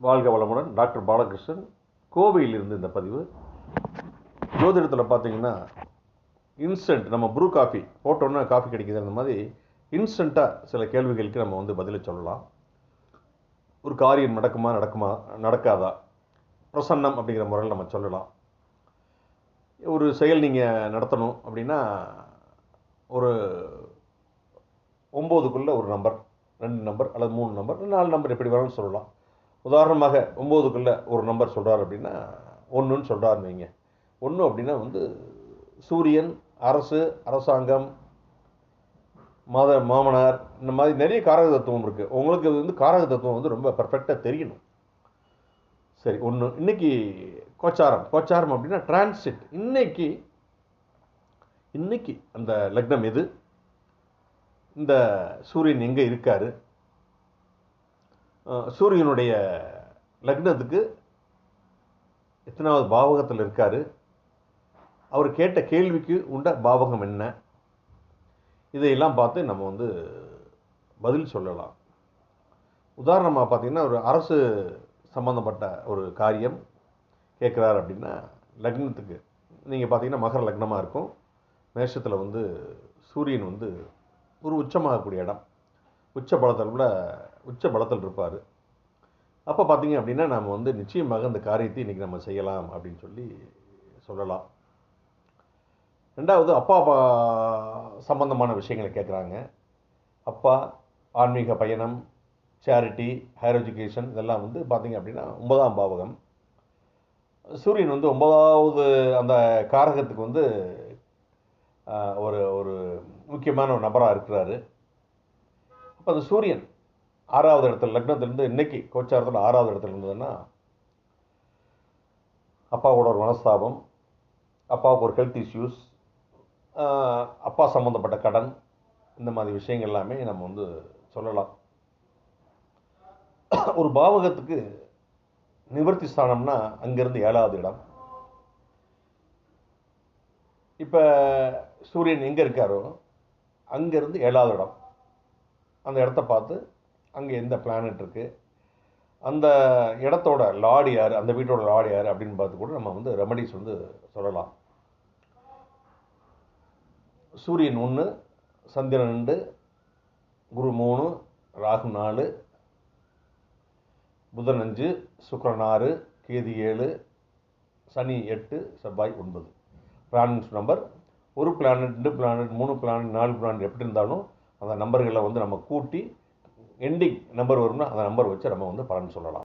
வாழ்க வளமுடன் டாக்டர் பாலகிருஷ்ணன். கோவையில் இருந்து இந்த பதிவு. ஜோதிடத்தில் பார்த்தீங்கன்னா இன்ஸ்டன்ட் நம்ம ப்ரூ காஃபி போட்டோன்னா காஃபி கிடைக்குது அந்த மாதிரி இன்ஸ்டண்ட்டாக சில கேள்விகளுக்கு நம்ம வந்து பதிலை சொல்லலாம். ஒரு காரியம் நடக்குமா நடக்குமா நடக்காதா? பிரசன்னம் அப்படிங்கிற முறையில் நம்ம சொல்லலாம். ஒரு செயல் நீங்கள் நடத்தணும் அப்படின்னா ஒரு ஒம்போதுக்குள்ளே ஒரு நம்பர் ரெண்டு நம்பர் அல்லது மூணு நம்பர் நாலு நம்பர் எப்படி வேணாலும் சொல்லலாம். உதாரணமாக ஒம்போதுக்குள்ளே ஒரு நம்பர் சொல்கிறார் அப்படின்னா ஒன்றுன்னு சொல்கிறாருன்னு வைங்க. ஒன்று அப்படின்னா வந்து சூரியன் அரசு அரசாங்கம் மத மாமனார் இந்த மாதிரி நிறைய காரக தத்துவம் இருக்குது உங்களுக்கு இது வந்து காரக தத்துவம் வந்து ரொம்ப பர்ஃபெக்டாக தெரியணும். சரி ஒன்று இன்னைக்கு கோச்சாரம். கோச்சாரம் அப்படின்னா டிரான்சிட் இன்னைக்கு இன்னைக்கு அந்த லக்னம் எது? இந்த சூரியன் எங்கே இருக்காரு? சூரியனுடைய லக்னத்துக்கு எத்தனாவது பாவகத்தில் இருக்கார்? அவர் கேட்ட கேள்விக்கு உண்ட பாவகம் என்ன? இதையெல்லாம் பார்த்து நம்ம வந்து பதில் சொல்லலாம். உதாரணமாக பார்த்தீங்கன்னா ஒரு அரசு சம்மந்தப்பட்ட ஒரு காரியம் கேட்குறாரு அப்படின்னா லக்னத்துக்கு. நீங்கள் பார்த்தீங்கன்னா மகர லக்னமாக இருக்கும். மேஷத்தில் வந்து சூரியன் வந்து ஒரு உச்சமாகக்கூடிய இடம். உச்ச பலத்தில் கூட உச்ச பலத்தில் இருப்பார். அப்போ பார்த்தீங்க அப்படின்னா நம்ம வந்து நிச்சயமாக அந்த காரியத்தை இன்றைக்கி நம்ம செய்யலாம் அப்படின்னு சொல்லி சொல்லலாம். ரெண்டாவது அப்பா அப்பா சம்பந்தமான விஷயங்களை கேட்குறாங்க அப்பா ஆன்மீக பயணம் சேரிட்டி ஹையர் எஜுகேஷன் இதெல்லாம் வந்து பார்த்தீங்க அப்படின்னா ஒன்பதாம் பாவகம். சூரியன் வந்து ஒன்பதாவது அந்த காரகத்துக்கு வந்து ஒரு ஒரு முக்கியமான ஒரு நபராக இருக்கிறாரு. அப்போ அந்த சூரியன் ஆறாவது இடத்துல லக்னத்துலேருந்து இன்னைக்கு கோச்சாரத்தில் ஆறாவது இடத்துல இருந்ததுன்னா அப்பாவோட ஒரு மனஸ்தாபம் அப்பாவுக்கு ஒரு ஹெல்த் இஷ்யூஸ் அப்பா சம்மந்தப்பட்ட கடன் இந்த மாதிரி விஷயங்கள் எல்லாமே நம்ம வந்து சொல்லலாம். ஒரு பாவகத்துக்கு நிவர்த்தி ஸ்தானம்னா அங்கேருந்து ஏழாவது இடம். இப்போ சூரியன் எங்கே இருக்காரோ அங்கேருந்து ஏழாவது இடம். அந்த இடத்த பார்த்து அங்கே எந்த பிளானட் இருக்குது அந்த இடத்தோட லார்டு யார்? அந்த வீட்டோட லார்டு யார்? அப்படின்னு பார்த்து கூட நம்ம வந்து ரெமடிஸ் வந்து சொல்லலாம். சூரியன் ஒன்று சந்திரன் ரெண்டு குரு மூணு ராகு நாலு புதன் அஞ்சு சுக்கரன் ஆறு கேது ஏழு சனி எட்டு செவ்வாய் ஒன்பது. பிளானட்ஸ் நம்பர் ஒரு பிளானட் ரெண்டு பிளானட் மூணு பிளானட் நாலு பிளானட் எப்படி இருந்தாலும் அந்த நம்பர்களை வந்து நம்ம கூட்டி எண்டிங் நம்பர் வரும்னா அந்த நம்பர் வச்சு நம்ம வந்து பலன் சொல்லலாம்.